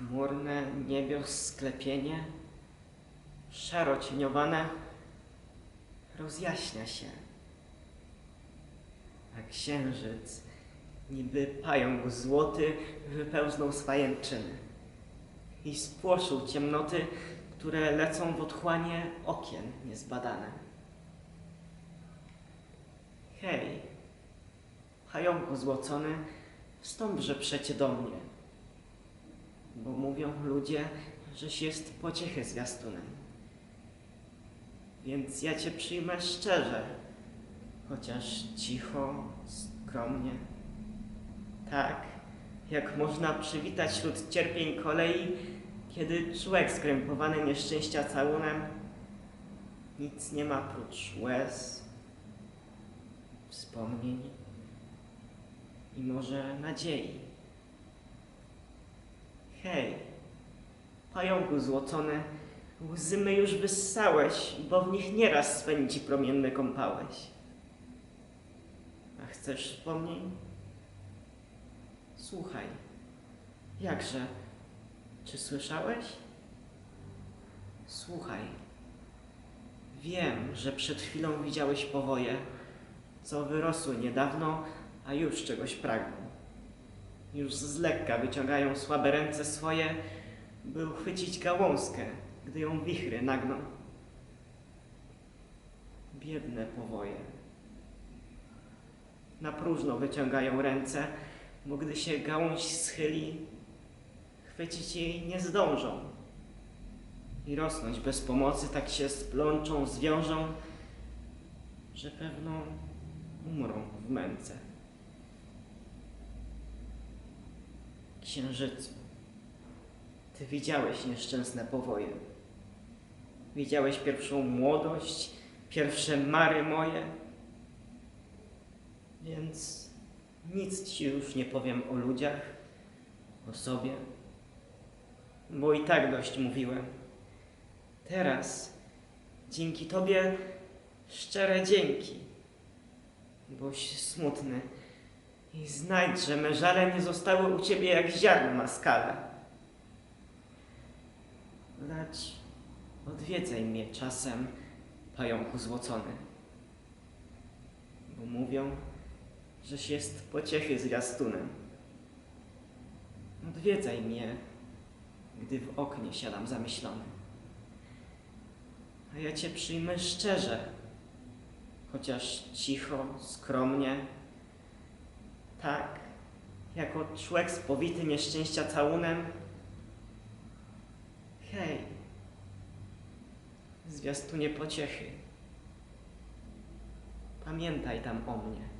Chmurne niebios sklepienie, szaro cieniowane, rozjaśnia się. A księżyc, niby pająk złoty, wypełznął z pajęczyny i spłoszył ciemnoty, które lecą w otchłanie okien niezbadane. Hej, pająku złocony, wstąpże przecie do mnie, bo mówią ludzie, żeś jest pociechy zwiastunem. Więc ja cię przyjmę szczerze, chociaż cicho, skromnie. Tak, jak można przywitać wśród cierpień kolei, kiedy człowiek skrępowany nieszczęścia całunem nic nie ma prócz łez, wspomnień i może nadziei. Hej, pająku złocony, łzy my już wyssałeś, bo w nich nieraz swe nici promienne kąpałeś. A chcesz wspomnień? Słuchaj, jakże, czy słyszałeś? Słuchaj, wiem, że przed chwilą widziałeś powoje, co wyrosły niedawno, a już czegoś pragną. Już z lekka wyciągają słabe ręce swoje, by uchwycić gałązkę, gdy ją wichry nagną. Biedne powoje. Na próżno wyciągają ręce, bo gdy się gałąź schyli, chwycić jej nie zdążą. I rosnąć bez pomocy tak się splączą, zwiążą, że pewno umrą w męce. Księżycu, ty widziałeś nieszczęsne powoje. Widziałeś pierwszą młodość, pierwsze mary moje. Więc nic ci już nie powiem o ludziach, o sobie, bo i tak dość mówiłem. Teraz, dzięki tobie, szczere dzięki, boś smutny i znajdź, że me żale nie zostały u ciebie jak ziarno na skale. Lecz odwiedzaj mnie czasem, pająku złocony, bo mówią, żeś jest pociechy zwiastunem. Odwiedzaj mnie, gdy w oknie siadam zamyślony. A ja cię przyjmę szczerze, chociaż cicho, skromnie, tak, jako człowiek spowity nieszczęścia całunem. Hej, zwiastunie pociechy, pamiętaj tam o mnie.